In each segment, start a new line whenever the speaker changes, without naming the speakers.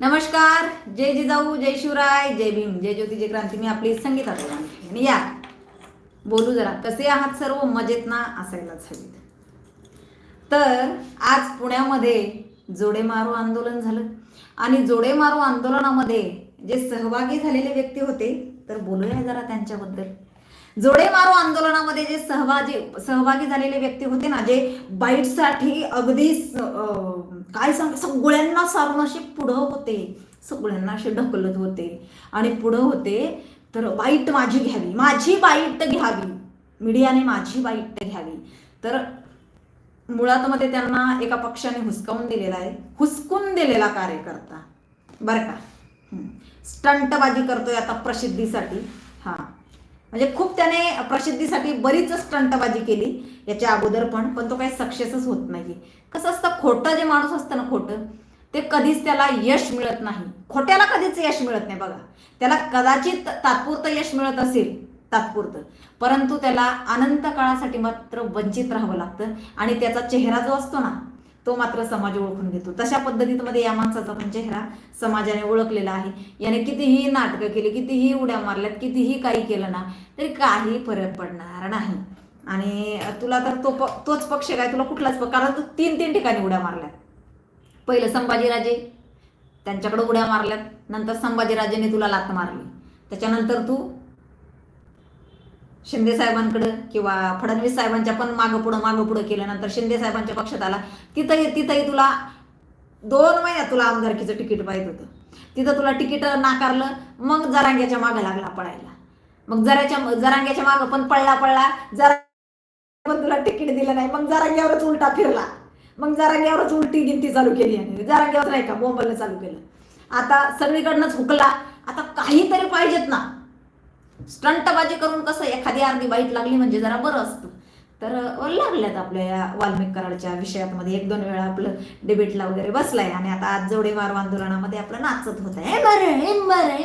नमस्कार जय जिजाऊ जय शिवराय जय भीम जय ज्योती जय क्रांती. मी आपली संगीता आणि या बोलू जरा कसे आहात सर्व? मजेत ना? असायलाच हवीत तर आज पुण्यामध्ये जोडे मारो आंदोलन झालं. आणि जोडे मारो आंदोलनामध्ये जे सहभागी झालेले व्यक्ती होते तर बोलूया जरा त्यांच्याबद्दल. जोडे मारो आंदोलनामध्ये जे सहभागी सहभागी झालेले व्यक्ती होते ना जे बाईटसाठी अगदी काय सांग सगळ्यांना सारून असे पुढं होते. सगळ्यांना असे ढकलत होते. आणि पुढं होते तर बाईट माझी घ्यावी. माझी बाईट घ्यावी. मीडियाने माझी बाईट घ्यावी. तर मुळात मध्ये त्यांना एका पक्षाने हुसकावून दिलेला आहे. हुसकून दिलेला कार्यकर्ता. बरं का? स्टंटबाजी करतोय आता प्रसिद्धीसाठी. हा. म्हणजे खूप त्याने प्रसिद्धीसाठी बरीच स्टंटबाजी केली याच्या अगोदर पण पण तो काही सक्सेसच होत नाही कसं असतं खोटं जे माणूस असतं ना खोटं ते कधीच त्याला यश मिळत नाही. खोट्याला कधीच यश मिळत नाही बघा. त्याला कदाचित तात्पुरतं यश मिळत असेल तात्पुरतं. परंतु त्याला अनंत काळासाठी मात्र वंचित राहावं लागतं. आणि त्याचा चेहरा जो असतो ना तो मात्र समाज ओळखून घेतो. तशा पद्धतीमध्ये या माणसाचा पण चेहरा समाजाने ओळखलेला आहे. याने कितीही नाटकं केली कितीही उड्या मारल्यात कितीही काही केलं ना तरी काही फरक पडणार नाही. आणि तुला तर तो प तोच पक्ष काय तुला कुठलाच पक्ष कारण तू तीन तीन ठिकाणी उड्या मारल्यात. पहिलं संभाजीराजे त्यांच्याकडे उड्या मारल्यात नंतर संभाजीराजेने तुला लात मारली. त्याच्यानंतर तू शिंदे साहेबांकडं किंवा फडणवीस साहेबांच्या पण मागं पुढं मागं पुढं केलं नंतर शिंदे साहेबांच्या पक्षात आला. तिथंही तिथंही तुला दोन महिन्यात तुला आमदारकीचं तिकीट पाहिजे होतं. तिथं तुला तिकीट नाकारलं मग जरांग्याच्या मागं लागला पळायला. मग जराच्या जरांग्याच्या मागं पण पळला पळला. जरा पण तुला तिकीट दिलं नाही मग जरांग्यावरच उलटा फिरला. मग जरांग्यावरच उलटी गिनती चालू केली आणि जरांग्यावर नाही का बोंबलनं चालू केलं. आता सगळीकडनंच हुकला. आता काहीतरी पाहिजेत ना. स्टंटबाजी करून कसं एखादी अर्धी वाईट लागली म्हणजे जरा बरं असतं. तर लागल्यात आपल्या या वाल्मिक कराडच्या विषयामध्ये एक दोन वेळा आपलं डिबेटला वगैरे बसलाय आणि आता आज जोडे मारो आंदोलनामध्ये आपलं नाचत होत आहे. बरं हे बरं.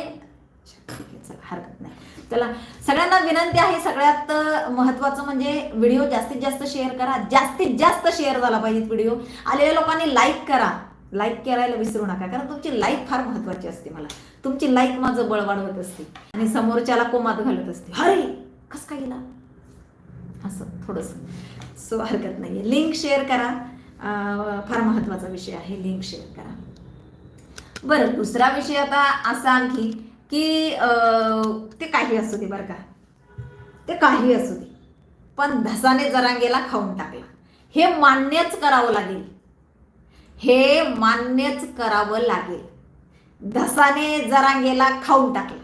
चला, हरकत नाही. चला सगळ्यांना विनंती आहे सगळ्यात महत्वाचं म्हणजे व्हिडिओ जास्तीत जास्त शेअर करा. जास्तीत जास्त शेअर झाला पाहिजे व्हिडिओ. आलेल्या लोकांनी लाईक करा. लाईक करायला विसरू नका कारण तुमची लाईक फार महत्वाची असते मला. तुमची लाईक माझं बळ वाढवत असते. आणि समोरच्याला कोमात घालत असते. अरे कस काय गेला? असं थोडंसं. सो हरकत नाही लिंक शेअर करा. फार महत्त्वाचा विषय आहे. लिंक शेअर करा. बरं दुसरा विषय आता असा आणखी की ते काही असू दे बरं का. ते काही असू दे. पण धसाने जरांगेला खाऊन टाकला. हे मान्यच करावं लागेल. हे मान्यच करावं लागेल. धसाने जरांगेला खाऊन टाकला.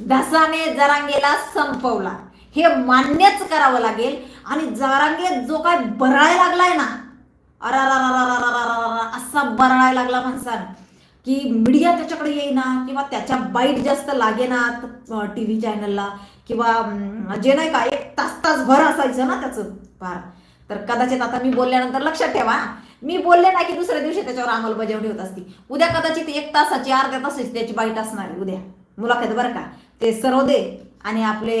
धसाने जरांगेला संपवला. हे मान्यच करावं लागेल. आणि जरांगे जो काय बरळायला लागलाय ना अरा असा बरळायला लागला माणसान की मीडिया त्याच्याकडे येईना किंवा त्याच्या बाईट जास्त लागेनात टी व्ही चॅनलला किंवा जे नाही का एक तास तास भर असायचं ना त्याचं फार तर कदाचित आता मी बोलल्यानंतर लक्षात ठेवा मी बोलले ना की दुसऱ्या दिवशी त्याच्यावर अंमलबजावणी होत असती. उद्या कदाचित एक तासाची अर्ध्या तासाची त्याची बाईट असणार उद्या. मुलाखत बरं का? ते सरोदे आणि आपले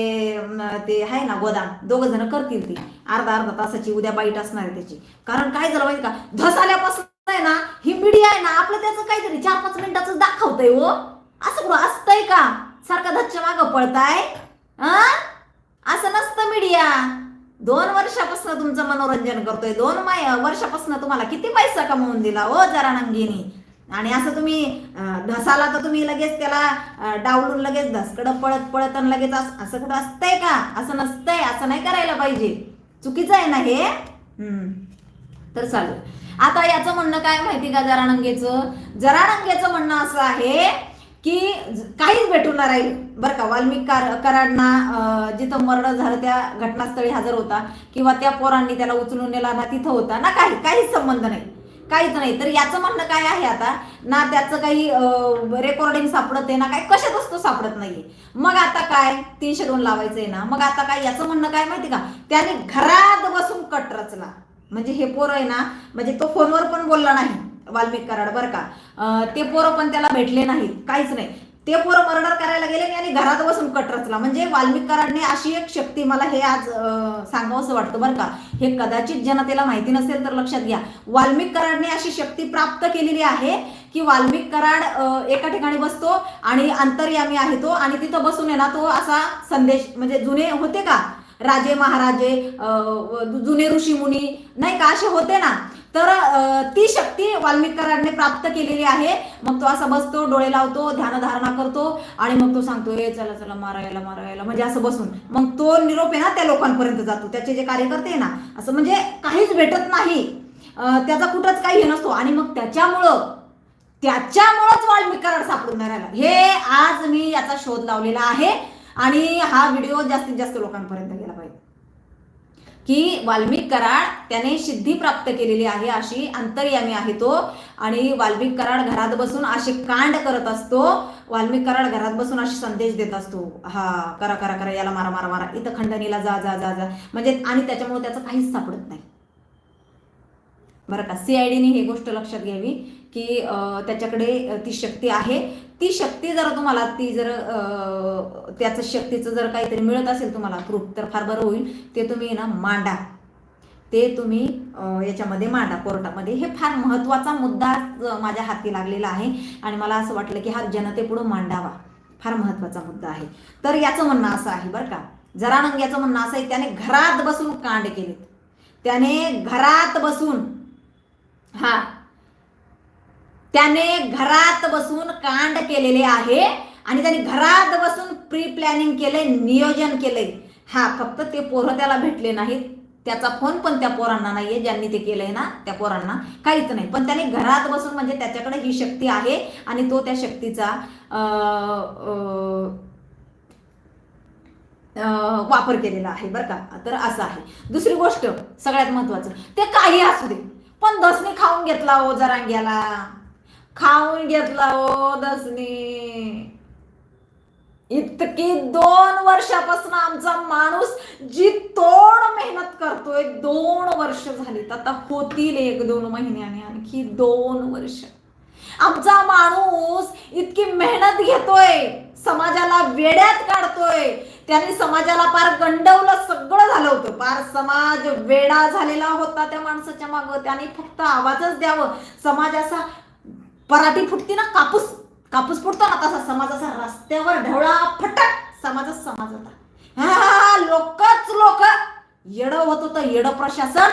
ते आहे ना गोदाम दोघं जण करतील ते. अर्धा अर्धा तासाची उद्या बाईट असणार आहे त्याची. कारण काय झालं माहिती का? धस आल्यापासून आहे ना ही मीडिया आहे ना आपलं त्याचं काहीतरी चार पाच मिनिटाचं दाखवतंय हो. असं कुठं असतंय का? सारखा धच्च्या मागं पळताय असं नसतं मीडिया दोन वर्षापासून तुमचं मनोरंजन करतोय. दोन माय वर्षापासून तुम्हाला किती पैसा कमवून दिला हो जरा नंगीनी. आणि असं तुम्ही धसाला तर तुम्ही लगेच त्याला डावलून लगेच धसकडं पळत पळत आणि लगेच असं कुठं असतंय का? असं नसतंय असं नाही करायला पाहिजे. चुकीचं आहे ना हे? तर चालू आता याचं म्हणणं काय माहिती का जराणंगेचं जराणंगेचं म्हणणं असं आहे की काहीच भेटून राहील. बरं का वाल्मिक कराडना जिथं मरण झालं त्या घटनास्थळी हजर होता किंवा त्या पोरांनी त्याला उचलून नेला ना तिथं होता ना काही काहीच संबंध नाही. काहीच नाही. तर याचं म्हणणं काय आहे आता? ना त्याचं काही रेकॉर्डिंग सापडत आहे ना काही कशातच तो सापडत नाहीये. मग आता काय? तीनशे दोन लावायचंय ना. मग आता काय? याचं म्हणणं काय माहिती का? त्याने घरात बसून कट रचला. म्हणजे हे पोरं आहे ना म्हणजे तो फोनवर पण बोलला नाही. वाल्मिक कराड बरं का? ते पोरं पण त्याला भेटले नाहीत काहीच नाही. ते पोरं मर्डर करायला गेले आणि घरात बसून कट रचला. म्हणजे वाल्मिक कराडने अशी एक शक्ती मला हे आज सांगावंसं वाटतं बरं का? हे कदाचित जनतेला माहिती नसेल तर लक्षात घ्या. वाल्मिक कराडने अशी शक्ती प्राप्त केलेली आहे की वाल्मिक कराड एका ठिकाणी बसतो आणि अंतर्यामी आहे तो आणि तिथं बसून आहे ना तो असा संदेश म्हणजे जुने होते का? राजे महाराजे जुने ऋषी मुनी नाही का? असे होते ना. तर ती शक्ती वाल्मिकरांनी प्राप्त केलेली आहे. मग तो असा बसतो डोळे लावतो ध्यानधारणा करतो आणि मग तो सांगतो हे चला चला मारायला मारायला. म्हणजे असं बसून. मग तो निरोप आहे ना त्या लोकांपर्यंत जातो. त्याचे जे कार्यकर्ते आहे ना असं म्हणजे काहीच भेटत नाही. त्याचा कुठंच काही हे नसतो. आणि मग त्याच्यामुळं त्याच्यामुळंच वाल्मिक सापडून नाही राहिला. हे आज मी याचा शोध लावलेला आहे. आणि हा व्हिडिओ जास्तीत जास्त लोकांपर्यंत गेला. की वाल्मिक कराड त्याने सिद्धी प्राप्त केलेली आहे अशी अंतर्यामी आहे तो. आणि वाल्मिक कराड घरात बसून असे कांड करत असतो. वाल्मिक कराड घरात बसून असे संदेश देत असतो. हा करा करा करा याला मारा मारा मारा. इथं खंडणीला जा जा जा जा. म्हणजे आणि त्याच्यामुळे त्याचं काहीच सापडत नाही. बरं का? सीआयडीने ही गोष्ट लक्षात घ्यावी की त्याच्याकडे ती शक्ती आहे. ती शक्ती जर तुम्हाला ती जर त्याचं शक्तीचं जर काहीतरी मिळत असेल तुम्हाला प्रूफ तर फार बरं होईल. ते तुम्ही ना मांडा. ते तुम्ही याच्यामध्ये मांडा कोर्टामध्ये. हे फार महत्त्वाचा मुद्दा माझ्या हाती लागलेला आहे. आणि मला असं वाटलं की हा जनतेपुढं मांडावा. फार महत्त्वाचा मुद्दा आहे. तर याचं म्हणणं असं आहे बरं का. जरानंग याचं म्हणणं असं आहे त्याने घरात बसून कांड केलेत. त्याने घरात बसून हा त्याने घरात बसून कांड केलेले आहे आणि त्याने घरात बसून प्री प्लॅनिंग केलंय नियोजन केलंय हा फक्त ते पोरं त्याला भेटले नाहीत. त्याचा फोन पण त्या पोरांना नाहीये. ज्यांनी ते केलंय ना त्या पोरांना काहीच नाही. पण त्याने घरात बसून म्हणजे त्याच्याकडे ही शक्ती आहे आणि तो त्या शक्तीचा वापर केलेला आहे बरं का. तर असं आहे. दुसरी गोष्ट सगळ्यात महत्वाचं ते काही असू दे. पण दसनी खाऊन घेतला हो जरांग्याला. खाऊन घेतला हो दसनी. इतकी दोन वर्षापासून आमचा माणूस जी तोड मेहनत करतोय दोन वर्ष झालीत. आता होतील एक दोन महिन्याने आणखी दोन वर्ष. आमचा माणूस इतकी मेहनत घेतोय समाजाला वेड्यात काढतोय. त्याने समाजाला पार गंडवलं सगळं झालं होतं. पार समाज वेडा झालेला होता त्या माणसाच्या मागं. त्याने फक्त आवाजच द्यावं. समाज असा पराठी फुटती ना कापूस. कापूस फुटतो ना तसा समाजाचा रस्त्यावर ढवळा फटक. समाजच. समाज होता हा लोकच लोक. येडं होत होतं येडं प्रशासन.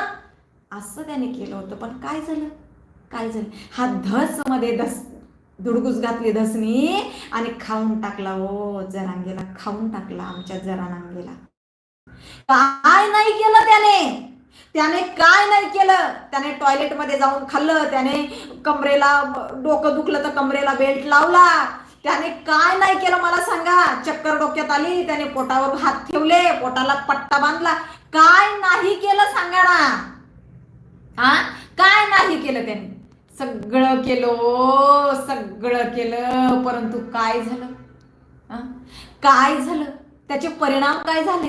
असं त्याने केलं होतं पण काय झालं? काय झालं? हा धसमध्ये धस धुडगुस घातली धसनी आणि खाऊन टाकला ओ जरांगेला. खाऊन टाकला आमच्या जरानांगेला काय नाही केलं त्याने. त्याने काय नाही केलं. त्याने टॉयलेटमध्ये जाऊन खाल्लं. त्याने कमरेला डोकं दुखलं तर कमरेला बेल्ट लावला. त्याने काय नाही केलं मला सांगा. चक्कर डोक्यात आली. त्याने पोटावर हात ठेवले. पोटाला पट्टा बांधला. काय नाही केलं सांगा ना. हा? काय नाही केलं त्याने? सगळं केलं सगळं केलं. परंतु काय झालं? काय झालं? त्याचे परिणाम काय झाले?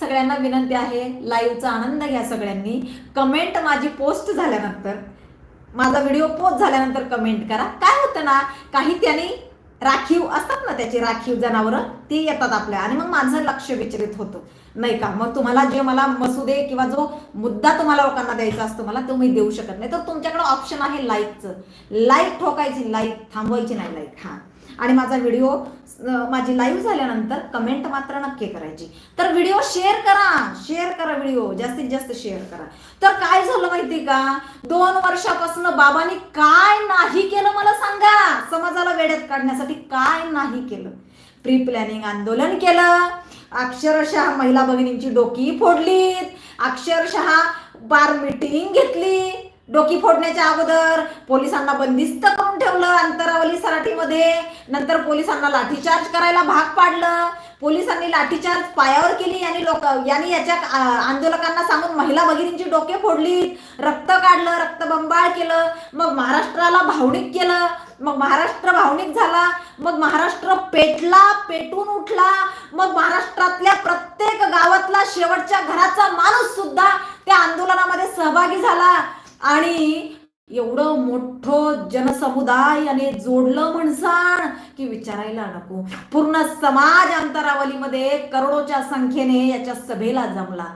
सगळ्यांना विनंती आहे लाईव्हचा आनंद घ्या सगळ्यांनी. कमेंट माझी पोस्ट झाल्यानंतर माझा व्हिडिओ पोस्ट झाल्यानंतर कमेंट करा. काय होतं ना काही त्यांनी राखीव असतात ना त्याची राखीव जनावरं ती येतात आपल्या. आणि मग माझं लक्ष विचलित होतं. नाही का? मग तुम्हाला जे मला मसुदे किंवा जो मुद्दा तुम्हाला लोकांना द्यायचा असतो मला तो मी देऊ शकत नाही. तर तुमच्याकडे ऑप्शन आहे लाईकचं लाईक ठोकायची लाईक थांबवायची नाही लाईक हा. आणि माझा व्हिडिओ माझी लाईव्ह झाल्यानंतर कमेंट मात्र नक्की करायची. तर व्हिडिओ शेअर करा शेअर करा व्हिडिओ जास्तीत जास्त शेअर करा. तर काय झालं माहिती का? दोन वर्षापासून बाबांनी काय नाही केलं मला सांगा. समाजाला वेड्यात काढण्यासाठी काय नाही केलं. प्री प्लॅनिंग आंदोलन केलं. अक्षरशः महिला भगिनींची डोकी फोडलीत. अक्षरशः बार मिटिंग घेतली. डोकी फोडण्याच्या अगोदर पोलिसांना बंदिस्त करून ठेवलं अंतरावली सराठीमध्ये. नंतर पोलिसांना लाठीचार्ज करायला भाग पाडलं. पोलिसांनी लाठीचार्ज पायावर केली आणि लोक यांनी याच्या आंदोलकांना सांगून महिला भगिनींची डोके फोडली रक्त काढलं रक्तबंबाळ केलं. मग महाराष्ट्राला भावनिक केलं. मग महाराष्ट्र भावनिक झाला. मग महाराष्ट्र पेटला पेटून उठला. मग महाराष्ट्रातल्या प्रत्येक गावातला शेवटच्या घराचा माणूस सुद्धा त्या आंदोलनामध्ये सहभागी झाला. आणि एवढं मोठं जनसमुदाय याने जोडलं म्हणसान की विचारायला नको. पूर्ण समाज अंतरावलीमध्ये करोडोच्या संख्येने याच्या सभेला जमला.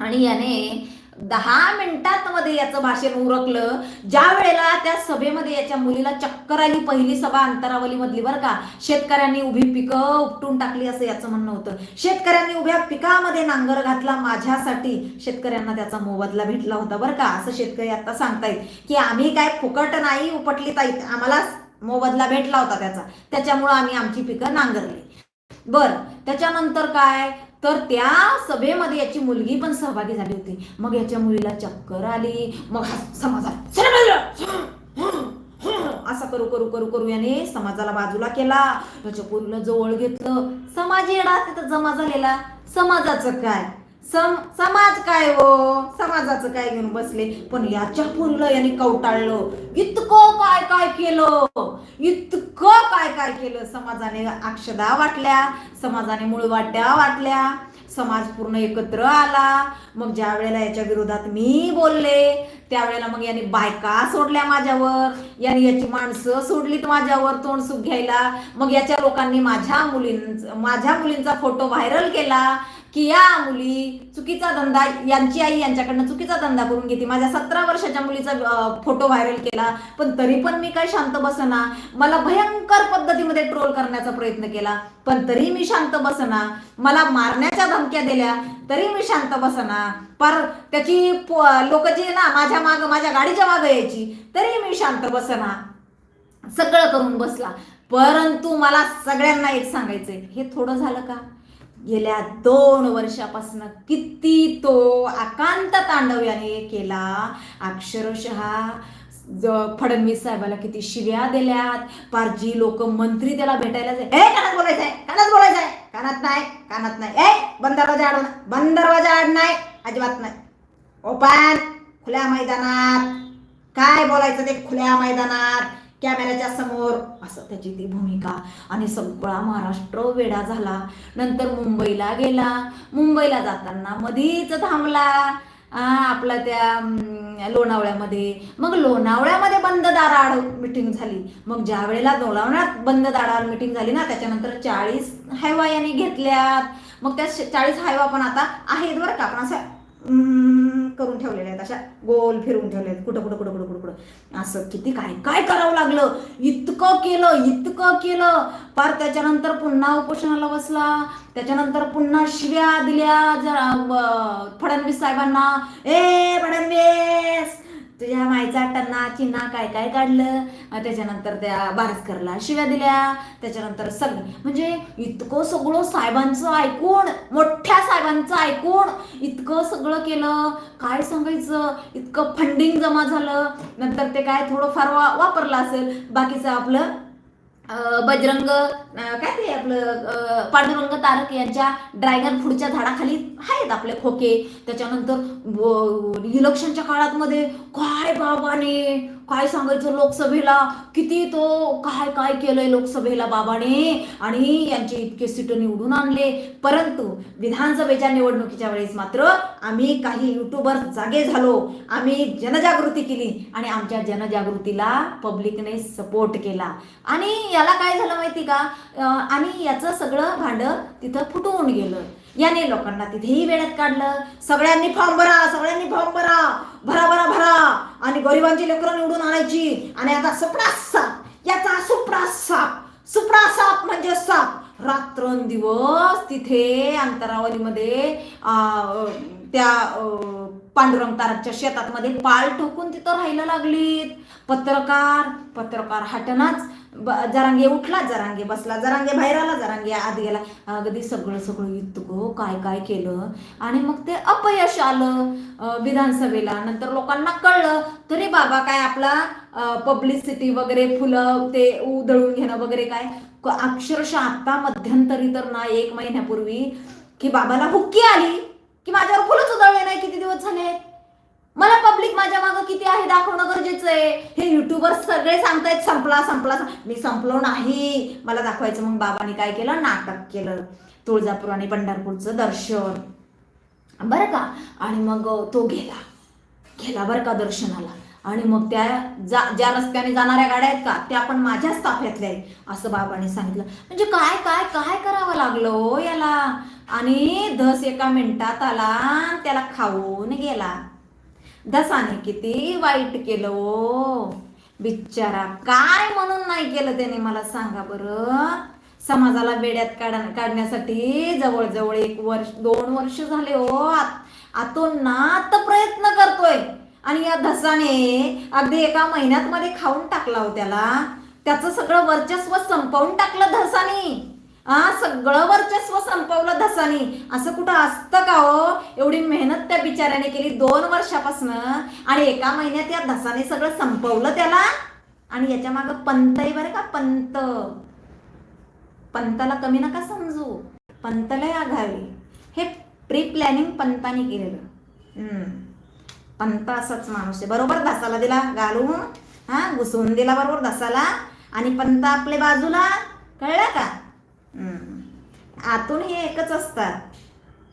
आणि याने दहा मिनिटात मध्ये याचं भाषण उरकलं. ज्या वेळेला त्या सभेमध्ये याच्या मुलीला चक्कर आली पहिली सभा अंतरावली मधली बरं का शेतकऱ्यांनी उभी पिकं उपटून टाकली असं याचं म्हणणं होतं. शेतकऱ्यांनी उभ्या पिकामध्ये नांगर घातला माझ्यासाठी शेतकऱ्यांना त्याचा मोबदला भेटला होता बरं का असं शेतकरी आता सांगतायत. की आम्ही काय फुकट नाही उपटली ताईत आम्हाला मोबदला भेटला होता त्याचा. त्याच्यामुळं आम्ही आमची पिकं नांगरली. बर त्याच्यानंतर काय? तर त्या सभेमध्ये याची मुलगी पण सहभागी झाली होती. मग याच्या मुलीला चक्कर आली. मग समाजात असं करू करू करू करू याने समाजाला बाजूला केला. त्याच्या पोरीला जवळ घेतलं. समाज येणार तिथं जमा झालेला. समाजाचं काय? सम समाज काय हो? समाजाचं काय घेऊन बसले? पण याच्या पोरीला याने कवटाळलं. इतकं काय काय केलं? इतकं काय काय केलं? समाजाने अक्षदा वाटल्या समाजाने मूळ वाट्या वाटल्या. समाज पूर्ण एकत्र आला. मग ज्या वेळेला याच्या विरोधात मी बोलले त्यावेळेला मग याने बायका सोडल्या माझ्यावर. याने याची माणसं सोडलीत माझ्यावर तोंड सुख घ्यायला. मग याच्या लोकांनी माझ्या मुलीं माझ्या मुलींचा फोटो व्हायरल केला. की या मुली चुकीचा धंदा यांची आई यांच्याकडनं चुकीचा धंदा करून घेते. माझ्या सतरा वर्षाच्या मुलीचा फोटो व्हायरल केला. पण तरी पण मी काय शांत बसना? मला भयंकर पद्धतीमध्ये ट्रोल करण्याचा प्रयत्न केला. पण तरी मी शांत बसना? मला मारण्याच्या धमक्या दिल्या. तरी मी शांत बसना? पर त्याची लोक जी ना माझ्या माग माझ्या गाडीच्या मागं यायची. तरी मी शांत बसना? सगळं करून बसला. परंतु मला सगळ्यांना एक सांगायचंय. हे थोडं झालं का? गेल्या दोन वर्षापासून किती तो आकांत तांडव याने केला. अक्षरशः फडणवीस साहेबाला किती शिव्या दिल्यात. पारजी लोक मंत्री त्याला भेटायला जाय ए कानात बोलायचंय कानात बोलायचंय. कानात नाही कानात नाही. ए बंद दरवाजा आड बंद दरवाजा आड नाही अजिबात नाही. ओपन खुल्या मैदानात. काय बोलायचं ते खुल्या मैदानात. कॅमेऱ्याच्या समोर असं त्याची ती भूमिका. आणि सगळा महाराष्ट्र वेडा झाला. नंतर मुंबईला गेला. मुंबईला जाताना मधीच थांबला. आपला त्या लोणावळ्यामध्ये. मग लोणावळ्यामध्ये बंद दाराआड मिटिंग झाली. मग ज्या वेळेला लोणावळ्यात बंद दाराआड मिटिंग झाली ना त्याच्यानंतर चाळीस हायवा यांनी घेतल्यात. मग त्या चाळीस हायवा पण आता आहेत बरं का? पण असं करून ठेवलेल्या आहेत अशा गोल फिरवून ठेवले आहेत. कुठं कुठं कुठं कुठं कुठं कुठं? असं किती काय काय करावं लागलं? इतकं केलं इतकं केलं. पार त्याच्यानंतर पुन्हा उपोषणाला बसला. त्याच्यानंतर पुन्हा शिव्या दिल्या जरा फडणवीस साहेबांना. ए फडणवीस! तुझ्या मायचा टन्ना चिन्हा काय काय काढलं? त्याच्यानंतर त्या बारसकरला शिव्या दिल्या. त्याच्यानंतर सगळं म्हणजे इतकं सगळं साहेबांचं ऐकून मोठ्या साहेबांचं ऐकून इतकं सगळं केलं. काय सांगायचं? इतकं फंडिंग जमा झालं. नंतर ते काय थोडंफार वा वापरलं असेल. बाकीचं आपलं बजरंग काय ते आपलं पांडुरंग तारक यांच्या ड्रॅगन फ्रूटच्या झाडाखाली आहेत आपले खोके. त्याच्यानंतर इलेक्शनच्या काळात मध्ये काय बाबाने काय सांगायचं लोकसभेला? किती तो काय काय केलंय लोकसभेला बाबाने? आणि यांचे इतके सीट निवडून आणले. परंतु विधानसभेच्या निवडणुकीच्या वेळेस मात्र आम्ही काही युट्यूबर जागे झालो. आम्ही जनजागृती केली आणि आमच्या जनजागृतीला पब्लिकने सपोर्ट केला. आणि याला काय झालं माहिती का? आणि याचं सगळं भांड तिथं फुटवून गेलं. याने लोकांना तिथेही वेळात काढलं. सगळ्यांनी फॉर्म भरा सगळ्यांनी फॉर्म भरा. भरा भरा भरा. आणि गरिबांची लेकरं निवडून आणायची. आणि आता सुपडा साप याचा सुपडा साप सुपडा साप म्हणजे साप. रात्रंदिवस तिथे अंतरावलीमध्ये त्या अ, पांडुरंग तारकच्या शेतातमध्ये पाल ठोकून तिथं राहायला लागलीत. पत्रकार पत्रकार हटनाच जरांगे उठला जरांगे बसला जरांगे बाहेर आला जरांगे आत गेला. अगदी सगळं सगळं इतकं काय काय केलं? आणि मग ते अपयश आलं विधानसभेला. नंतर लोकांना कळलं तरी बाबा काय आपला पब्लिसिटी वगैरे फुलं ते उधळून घेणं वगैरे काय? अक्षरशः आता मध्यंतरी तर ना एक महिन्यापूर्वी की बाबाला हुक्की आली. की माझ्यावर फुलंच उधळले नाही किती दिवस झाले. मला पब्लिक माझ्या मागं किती आहे दाखवणं गरजेचं आहे. हे युट्यूबर सगळे सांगतायत संपला संपला मी संपलो नाही. मला दाखवायचं मग बाबांनी काय केलं? नाटक केलं. तुळजापूर आणि पंढरपूरचं दर्शन. बरं का? आणि मग तो गेला. गेला बरं का दर्शनाला? आणि मग त्या जा ज्या रस्त्याने जाणाऱ्या गाड्या आहेत का त्या पण माझ्याच ताफ्यातल्या आहेत. असं बाबाने सांगितलं. म्हणजे काय काय काय करावं लागलं हो याला? आणि धस एका मिनिटात आला आणि त्याला खाऊन गेला. धसाने किती वाईट केलं हो. ओ बिचारा काय म्हणून नाही केलं त्याने मला सांगा बरं. समाजाला बेड्यात काढ काढण्यासाठी जवळजवळ एक वर्ष दोन वर्ष झाले हो. आतो नात प्रयत्न करतोय. आणि या धसाने अगदी एका महिन्यात मध्ये खाऊन टाकला हो त्याला. त्याचं सगळं वर्चस्व संपवून टाकलं धसाने. हा सगळं वर्चस्व संपवलं धसानी. असं कुठं असतं का हो? एवढी मेहनत त्या बिचाऱ्याने केली दोन वर्षापासून. आणि एका महिन्यात या धसाने सगळं संपवलं त्याला? आणि याच्या मागं पंत आहे बरं का पंत. पंताला कमी नका समजू. पंतला आघावी हे प्री प्लॅनिंग पंतानी केलेलं. हम्म. पंत असाच माणूस आहे. बरोबर धसाला दिला घालून. हा घुसवून दिला बरोबर धसाला. आणि पंत आपल्या बाजूला. कळलं का? आतून हे एकच असतात.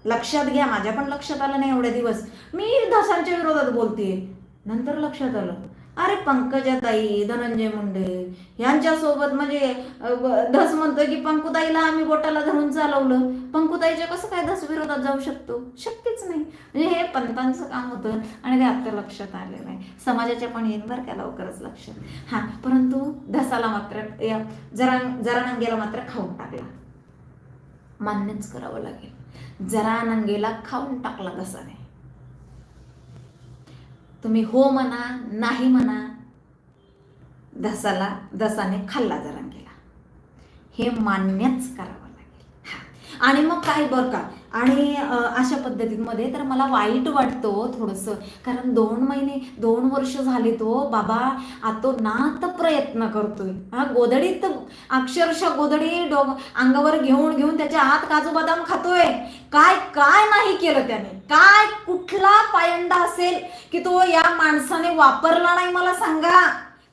लक्षात घ्या माझ्या पण लक्षात आलं नाही एवढे दिवस. मी धसांच्या विरोधात बोलते नंतर लक्षात आलं. अरे पंकजाताई धनंजय मुंडे यांच्या सोबत म्हणजे धस म्हणतो की पंकुताईला आम्ही बोटाला धरून चालवलं. पंकुताईच्या कसं काय धस विरोधात जाऊ शकतो? शक्यच नाही. म्हणजे हे पंतांचं काम होतं आणि ते आता लक्षात आलेलं आहे. समाजाच्या पण येईन बरं का लवकरच लक्षात हां परंतु धसाला मात्र या जरा जरा नंगेला मात्र खाऊन टाकला. मान्यच करावं लागेल. जरानंगेला खाऊन टाकला धसाने. तुम्ही हो म्हणा नाही म्हणा धसाला धसाने खाल्ला जरा गेला. हे मान्यच करावं लागेल. आणि मग काय बरं का? आणि अशा पद्धतीमध्ये तर मला वाईट वाटतो हो थोडंसं. कारण दोन महिने दोन वर्ष झाले तो बाबा आतो नात प्रयत्न करतोय. हा गोधडीत अक्षरशः गोधडी डोंग अंगावर घेऊन घेऊन त्याच्या आत काजू बदाम खातोय. काय काय नाही केलं त्याने. काय कुठला पायंडा असेल की तो या माणसाने वापरला नाही मला सांगा.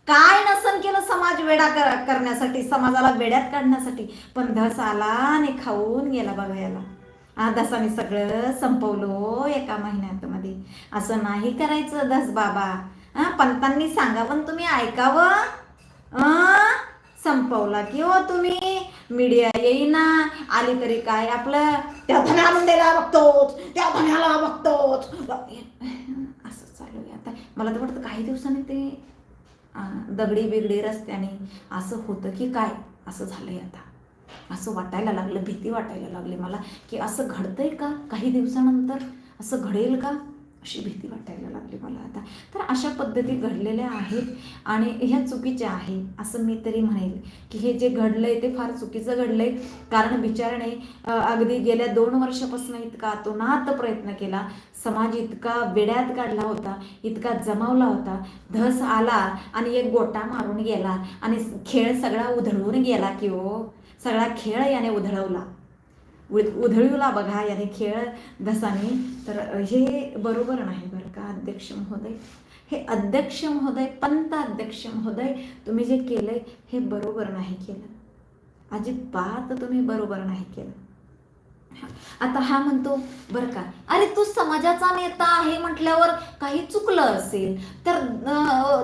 काय नसन केलं समाज वेडा कर- करण्यासाठी समाजाला वेड्यात काढण्यासाठी. पण धस आला आणि खाऊन गेला बघा याला हा सगळं संपवलो एका महिन्यात मध्ये असं नाही करायचं दस बाबा. हा पंतांनी सांगावं तुम्ही ऐकावं. संपवला की हो तुम्ही? मीडिया येईना. आली तरी काय आपलं? त्या धन्या मुंडेला बघतोच. त्या धन्याला बघतोच. असं चालू आहे आता. मला तर वाटतं काही दिवसांनी ते दगडी बिगडी रस्त्याने असं होतं की काय? असं झालंय आता. असं वाटायला लागलं भीती वाटायला लागली मला की असं घडतंय का? काही दिवसानंतर असं घडेल का? अशी भीती वाटायला लागली मला आता. तर अशा पद्धती घडलेल्या आहेत आणि ह्या चुकीच्या आहे असं मी तरी म्हणेल की हे जे घडलंय ते फार चुकीचं घडलंय. कारण विचारणे अगदी गेल्या दोन वर्षापासून इतका अतोनात प्रयत्न केला. समाज इतका वेड्यात काढला होता इतका जमावला होता. धस आला आणि एक गोटा मारून गेला आणि खेळ सगळा उधळून गेला की हो सगळा खेळ याने उधळवला. उ उधळूला बघा याने खेळ धसाने. तर हे बरोबर नाही बरं का अध्यक्ष महोदय? हे अध्यक्ष महोदय पंत अध्यक्ष महोदय तुम्ही जे केलंय हे बरोबर नाही केलं. अजिबात तुम्ही बरोबर नाही केलं. आता हा म्हणतो बरं का? अरे तू समाजाचा नेता आहे म्हटल्यावर काही चुकलं असेल तर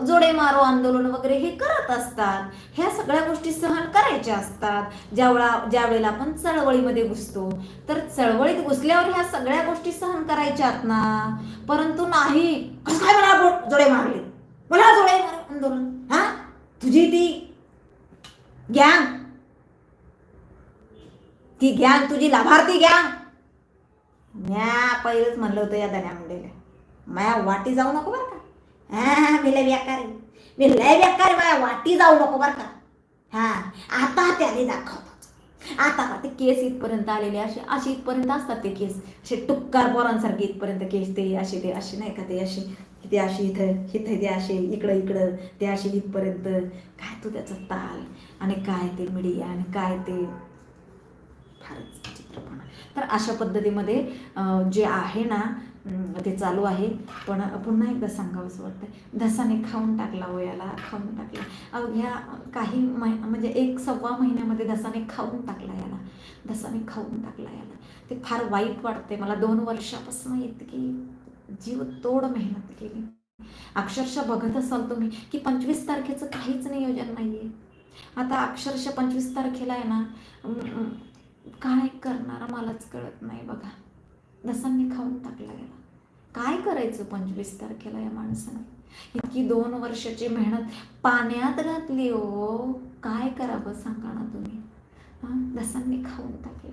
जोडे मारो आंदोलन वगैरे हे करत असतात. ह्या सगळ्या गोष्टी सहन करायच्या असतात. ज्यावेळा ज्या वेळेला आपण चळवळीमध्ये घुसतो तर चळवळीत घुसल्यावर ह्या सगळ्या गोष्टी सहन करायच्यात ना? परंतु नाही काय मला जोडे मारले? मला जोडे मारो आंदोलन. हा? तुझी ती गॅंग ती घ्या तुझी लाभार्थी घ्या. म्या पहिलंच म्हणलं होतं या दण्या मुंडेला. माया वाटी जाऊ नको बरं का? हा मी लय व्याकार मी लय बेकारी माया वाटी जाऊ नको बरं का? हा आता त्याने दाखवतो आता का ते केस इथपर्यंत आलेले असे असे इथपर्यंत असतात ते केस. असे टुक्कार पोरांसारखे इथपर्यंत केस ते असे ते असे नाही का ते असे. ते असे इथं इथं ते असे इकडं इकडं ते असे इथपर्यंत. काय तू त्याचा ताल? आणि काय ते मीडिया आणि काय ते फारच चित्रपणा तर अशा पद्धतीमध्ये जे आहे ना ते चालू आहे. पण पुन्हा एकदा सांगावंसं वाटतं धसाने खाऊन टाकला हो याला खाऊन टाकला. अवघ्या काही मै म्हणजे एक सव्वा महिन्यामध्ये धसाने खाऊन टाकला याला. धसाने खाऊन टाकला याला. ते फार वाईट वाटते मला दोन वर्षापासून इतकी जीव तोड मेहनत केली. अक्षरशः बघत असाल तुम्ही की पंचवीस तारखेचं काहीच नियोजन नाही आहे आता अक्षरशः पंचवीस तारखेला आहे ना काय करणार मलाच कळत नाही बघा. दसांनी खाऊन टाकला गेला काय करायचं पंचवीस तारखेला या माणसाने? इतकी दोन वर्षाची मेहनत पाण्यात घातली हो. काय करावं सांगा ना तुम्ही. हां? दसांनी खाऊन टाकलं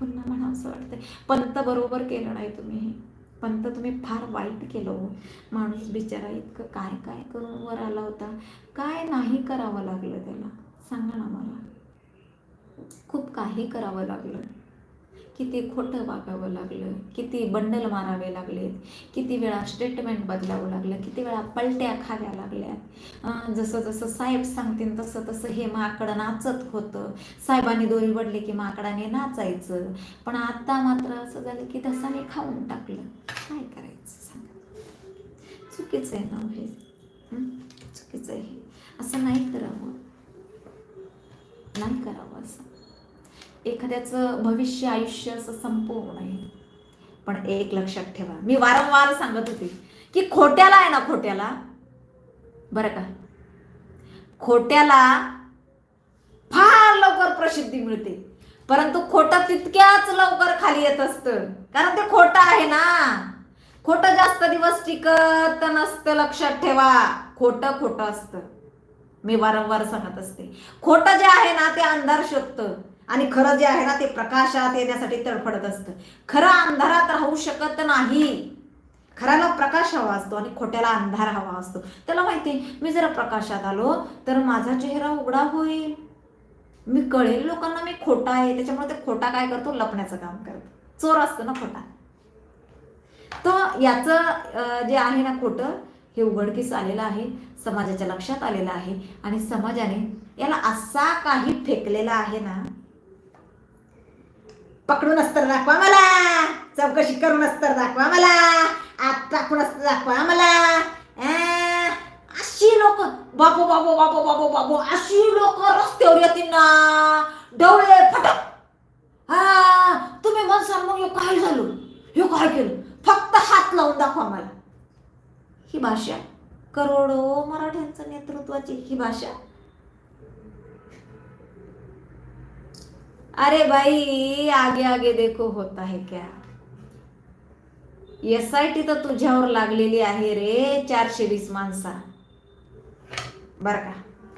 पुन्हा म्हणा असं वाटतंय. पंत बरोबर केलं नाही तुम्ही. हे पंत तुम्ही फार वाईट केलं हो. माणूस बिचारा इतकं काय काय करून वर आला होता. काय नाही करावं लागलं त्याला. सांगा ना मला. खूप काही करावं लागलं. किती खोटं वागावं लागलं किती बंडल मारावे लागलेत किती वेळा स्टेटमेंट बदलावं लागलं किती वेळा पलट्या खाव्या लागल्यात जसं जसं साहेब सांगतील तसं तसं हे माकड नाचत होतं. साहेबांनी दोरी वडली की माकडाने नाचायचं. पण आता मात्र असं झालं की तसाने खाऊन टाकलं. काय करायचं सांगा? चुकीचं आहे ना हे? चुकीचं आहे हे. असं नाही करावं. नाही करावं असं. एखाद्याचं भविष्य आयुष्य असं संपवू नये पण एक लक्षात ठेवा. मी वारंवार सांगत होते की खोट्याला आहे ना खोट्याला? बरं का? खोट्याला फार लवकर प्रसिद्धी मिळते. परंतु खोटं तितक्याच लवकर खाली येत असतं. कारण ते खोटं आहे ना. खोटं जास्त दिवस टिकत नसतं लक्षात ठेवा. खोटं खोटं असतं. मी वारंवार सांगत असते. खोटं जे आहे ना ते अंधार शोधतं. आणि खरं जे आहे ना ते प्रकाशात येण्यासाठी तडफडत असतं. खरं अंधारात राहू शकत नाही. खऱ्याला प्रकाश हवा असतो आणि खोट्याला अंधार हवा असतो. त्याला माहिती आहे, मी जर प्रकाशात आलो तर माझा चेहरा उघडा होईल. मी कळेल लोकांना मी खोटा आहे. त्याच्यामुळे ते खोटा काय करतो? लपण्याचं काम करतो. चोर असतो ना खोटा. तो याचं जे आहे ना खोटं हे उघडकीस आलेलं आहे समाजाच्या लक्षात आलेलं आहे. आणि समाजाने याला असा काही फेकलेला आहे ना पकडून अस्तर दाखवा मला. चौकशी करून अस्तर दाखवा मला. आत टाकून अस्तर दाखवा मला. अशी लोक. बाबो बाबो बाबो बाबो बाबो. अशी लोक रस्त्यावर येतील ना. डवळे फटक. हा तुम्ही म्हणसाल मग हे काय झालं? हे काय केलं? फक्त हात लावून दाखवा मला. ही भाषा. करोडो मराठ्यांचं नेतृत्वाची ही भाषा. अरे भाई आगे आगे देखो होता है क्या? एस आय टी तर तुझ्यावर लागलेली आहे रे चारशे वीस माणसा. बर का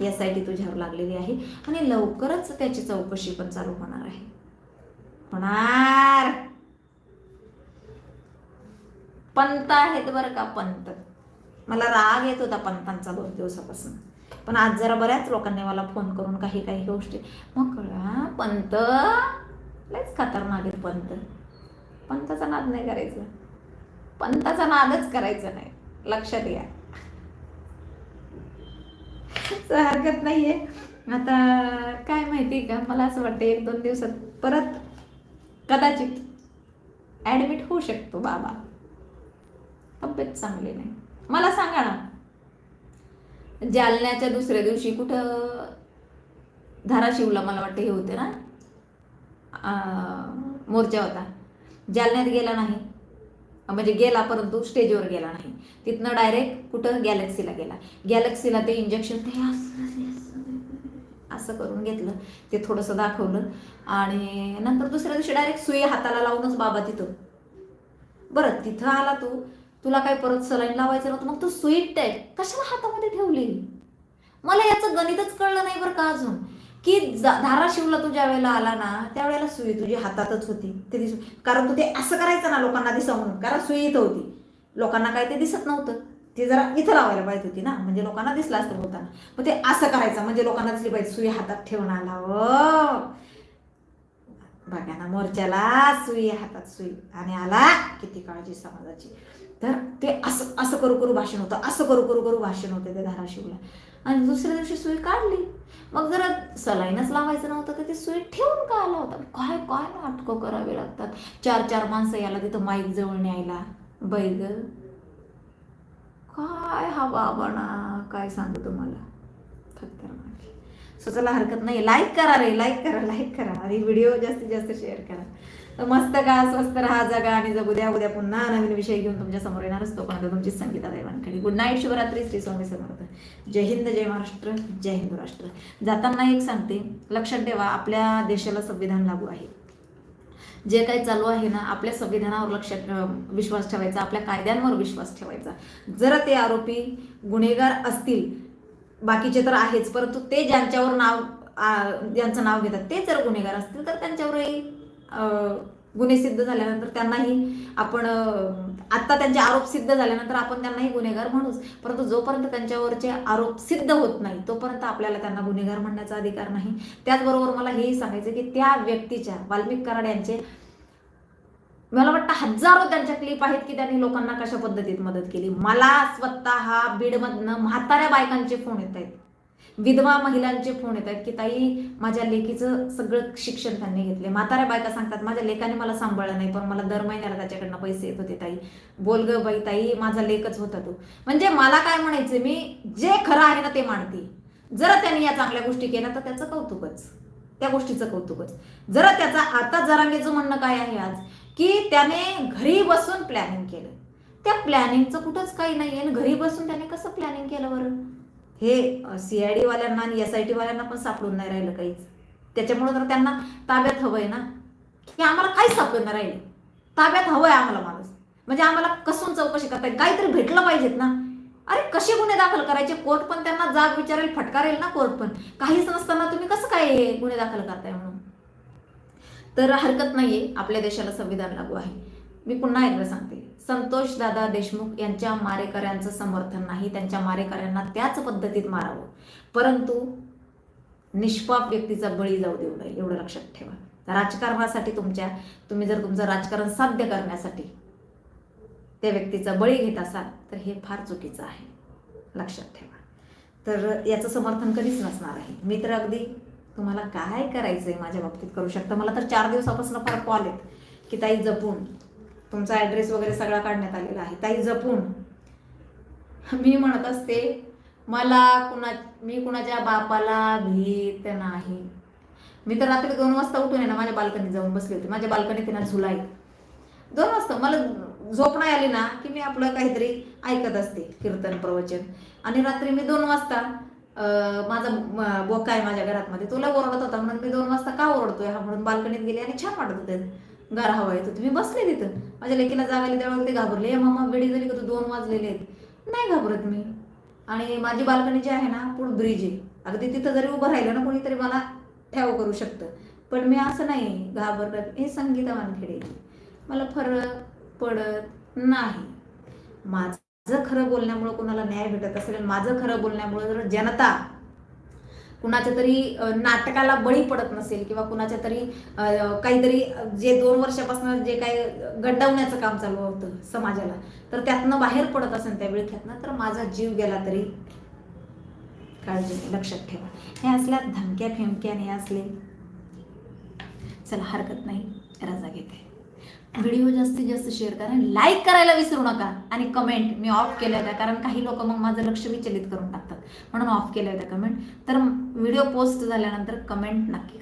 एस आय टी तुझ्यावर लागलेली आहे आणि लवकरच त्याची चौकशी पण चालू होणार आहे. होणार. पंत आहेत बरं का पंत. मला राग येत होता पंतांचा दोन दिवसापासून. पण आज जरा बऱ्याच लोकांनी मला फोन करून काही काही गोष्टी. मग कळा पंत? लयच खतरनाक आहे पंत. पंताचा नाद नाही करायचा. पंताचा नादच करायचा नाही. लक्षात या हरकत नाहीये. आता काय माहिती का? मला असं वाटतं एक दोन दिवसात परत कदाचित ॲडमिट होऊ शकतो बाबा. तब्येत चांगली नाही. मला सांगा ना. जालन्याच्या दुसऱ्या दिवशी कुठं? धाराशिवला मला वाटतं हे होते ना? मोर्चा होता. जालन्यात गेला नाही. म्हणजे गेला परंतु स्टेजवर गेला नाही. तिथनं डायरेक्ट कुठं? गॅलेक्सीला गेला. गॅलेक्सीला ते इंजेक्शन ते असं करून घेतलं. ते थोडंसं दाखवलं. आणि नंतर दुसऱ्या दिवशी डायरेक्ट सुई हाताला लावूनच बाबा तिथं. बरं तिथं आला तू. तुला काय परत सलाईन लावायचं नव्हतं? मग तू सुई आहे कशाला हातामध्ये ठेवली? मला याचं गणितच कळलं नाही बरं का अजून. की धाराशिवला तू ज्या वेळेला आला ना त्यावेळेला सुई तुझी हातातच होती. ते दिस कारण तू ते असं करायचं ना लोकांना दिसा म्हणून कारण सुई इथं होती. लोकांना काय ते दिसत नव्हतं. ते जरा इथं लावायला पाहिजे होती ना. म्हणजे लोकांना दिसलं असतं बोलताना. मग ते असं करायचं म्हणजे लोकांना दिसली पाहिजे सुई हातात ठेवून आला हो. बघा ना मोर्चाला सुई हातात सुई. आणि आला किती काळजी समाजाची. तर ते असं असं करू करू भाषण होतं असं करू करू करू भाषण होतं ते धाराशिवला. आणि दुसऱ्या दिवशी सुई काढली. मग जरा सलाईनच लावायचं नव्हतं तर ते सुई ठेवून का आला होता? काय काय नाटकं करावे लागतात? चार चार माणसं याला तिथं माईक जवळ न्यायला. बैग काय हा बाबाणा काय सांगू तुम्हाला? खतरनाक सो चला हरकत नाही लाईक करा रे लाईक करा लाईक करा. आणि व्हिडिओ जास्तीत जास्त शेअर करा. मस्त का स्वस्त राहा जगा आणि जगू द्या. उद्या पुन्हा नवीन विषय घेऊन तुमच्यासमोर येणार असतो तोपर्यंत तुमची संगीता देवाणकडे गुड नाईट शिवरात्री श्री स्वामी समर्थ. जय हिंद जय महाराष्ट्र जय हिंदू राष्ट्र. जाताना एक सांगते लक्षात ठेवा आपल्या देशाला संविधान लागू आहे. जे काही चालू आहे ना आपल्या संविधानावर लक्षात विश्वास ठेवायचा आपल्या कायद्यांवर विश्वास ठेवायचा. जर ते आरोपी गुन्हेगार असतील बाकीचे तर आहेच परंतु ते ज्यांच्यावर नाव ज्यांचं नाव घेतात ते जर गुन्हेगार असतील तर त्यांच्यावरही गुन्हे सिद्ध झाल्यानंतर त्यांनाही आपण आत्ता त्यांचे आरोप सिद्ध झाल्यानंतर आपण त्यांनाही गुन्हेगार म्हणूच परंतु जोपर्यंत त्यांच्यावरचे आरोप सिद्ध होत नाही तोपर्यंत आपल्याला त्यांना गुन्हेगार म्हणण्याचा अधिकार नाही. त्याचबरोबर मला हेही सांगायचं की त्या व्यक्तीच्या वाल्मिक कराड यांचे मला वाटतं हजारो त्यांच्या क्लिप आहेत की त्यांनी लोकांना कशा पद्धतीत मदत केली. मला स्वतः बीडमधनं म्हाताऱ्या बायकांचे फोन येत आहेत. विधवा महिलांचे फोन येत आहेत की ताई माझ्या लेकीचं सगळं शिक्षण त्यांनी घेतले म्हाताऱ्या बायका सांगतात माझ्या लेकाने मला सांभाळलं नाही पण मला दर महिन्याला त्याच्याकडनं पैसे येत होते ताई. बोल ग बाई ताई माझा लेकच होता तो. म्हणजे मला काय म्हणायचं मी जे खरं आहे ना ते मानते जर त्यांनी या चांगल्या गोष्टी केल्या तर त्याचं कौतुकच. त्या गोष्टीचं कौतुकच. जर त्याचा आता जरांगेचं म्हणणं काय आहे आज की त्याने घरी बसून प्लॅनिंग केलं. त्या प्लॅनिंगचं कुठंच काही नाही आहे घरी बसून त्याने कसं प्लॅनिंग केलं बरं? हे सी आय डी वाल्यांना आणि एस आय टी वाल्यांना पण सापडून नाही राहिलं काहीच. त्याच्यामुळे तर त्यांना ताब्यात हवंय ना. की आम्हाला काहीच सापडून नाही राहिलं. ताब्यात हवंय आम्हाला माणूस. म्हणजे आम्हाला कसून चौकशी करता येईल काहीतरी भेटलं पाहिजेत ना. अरे कसे गुन्हे दाखल करायचे? कोर्ट पण त्यांना जाग विचारेल फटकारेल ना कोर्ट पण. काहीच नसताना तुम्ही कसं काय हे गुन्हे दाखल करताय म्हणून? तर हरकत नाहीये. आपल्या देशाला संविधान लागू आहे. मी पुन्हा एकदा सांगते. संतोष दादा देशमुख यांच्या मारेकऱ्यांचं समर्थन नाही. त्यांच्या मारेकऱ्यांना त्याच पद्धतीत मारावं. परंतु निष्पाप व्यक्तीचा बळी जाऊ देऊ नये एवढं लक्षात ठेवा. राजकारणासाठी तुमच्या तुम्ही जर तुमचं राजकारण साध्य करण्यासाठी त्या व्यक्तीचा बळी घेत असाल तर हे फार चुकीचं आहे. लक्षात ठेवा. तर याचं समर्थन कधीच नसणार आहे. मी तर अगदी तुम्हाला काय करायचं आहे माझ्या बाबतीत करू शकता? मला तर चार दिवसापासून फार कॉल आहेत की ताई जपून तुमचा ॲड्रेस वगैरे सगळा काढण्यात आलेला आहे. ताई जपून. मी म्हणत असते मला कुणा मी कुणाच्या बापाला भीत नाही. मी तर रात्री दोन वाजता उठून आहे ना माझ्या बाल्कनीत जाऊन बसले होते. माझ्या बाल्कनीत आहे ना झुलाई दोन वाजता मला झोप नाही आली ना की मी आपलं काहीतरी ऐकत असते कीर्तन प्रवचन. आणि रात्री मी दोन वाजता माझा बोका आहे माझ्या घरात मध्ये तुला ओरडत होता. म्हणून मी दोन वाजता का ओरडतोय हा? म्हणून बाल्कनीत गेले आणि छान वाटत होते. गार हवा येत होती. मी बसले तिथं माझ्या लेकीला जागायला त्यावेळेला ते घाबरले. मामा वेडी झाली का तू? दोन वाजलेले आहेत. नाही घाबरत मी. आणि माझी बाल्कनी जी आहे ना पुढं ब्रिज आहे. अगदी तिथं जरी उभं राहिलं ना कोणीतरी मला ठेव करू शकतं. पण मी असं नाही घाबरत. हे संगीता वानखेडे मला फरक पडत नाही. माझं खरं बोलण्यामुळं कोणाला न्याय भेटत असेल माझं खरं बोलण्यामुळं जर जनता कुणाच्या तरी नाटकाला बळी पडत नसेल किंवा कुणाच्या तरी काहीतरी जे दोन वर्षापासून जे काही गंडवण्याचं काम चालू होतं समाजाला तर त्यातनं बाहेर पडत असेल त्या विळख्यातनं तर माझा जीव गेला तरी काळजी लक्षात ठेवा. हे असल्या धमक्या फेमक्याने हे असले चला हरकत नाही रजा घेते. व्हिडिओ जास्तीत जास्त शेअर करा लाईक करायला विसरू नका. आणि कमेंट मी ऑफ केल्या होत्या कारण काही लोक मग माझं लक्ष विचलित करून टाकतात. म्हणून ऑफ केल्या होत्या कमेंट तर व्हिडिओ पोस्ट झाल्यानंतर कमेंट नक्की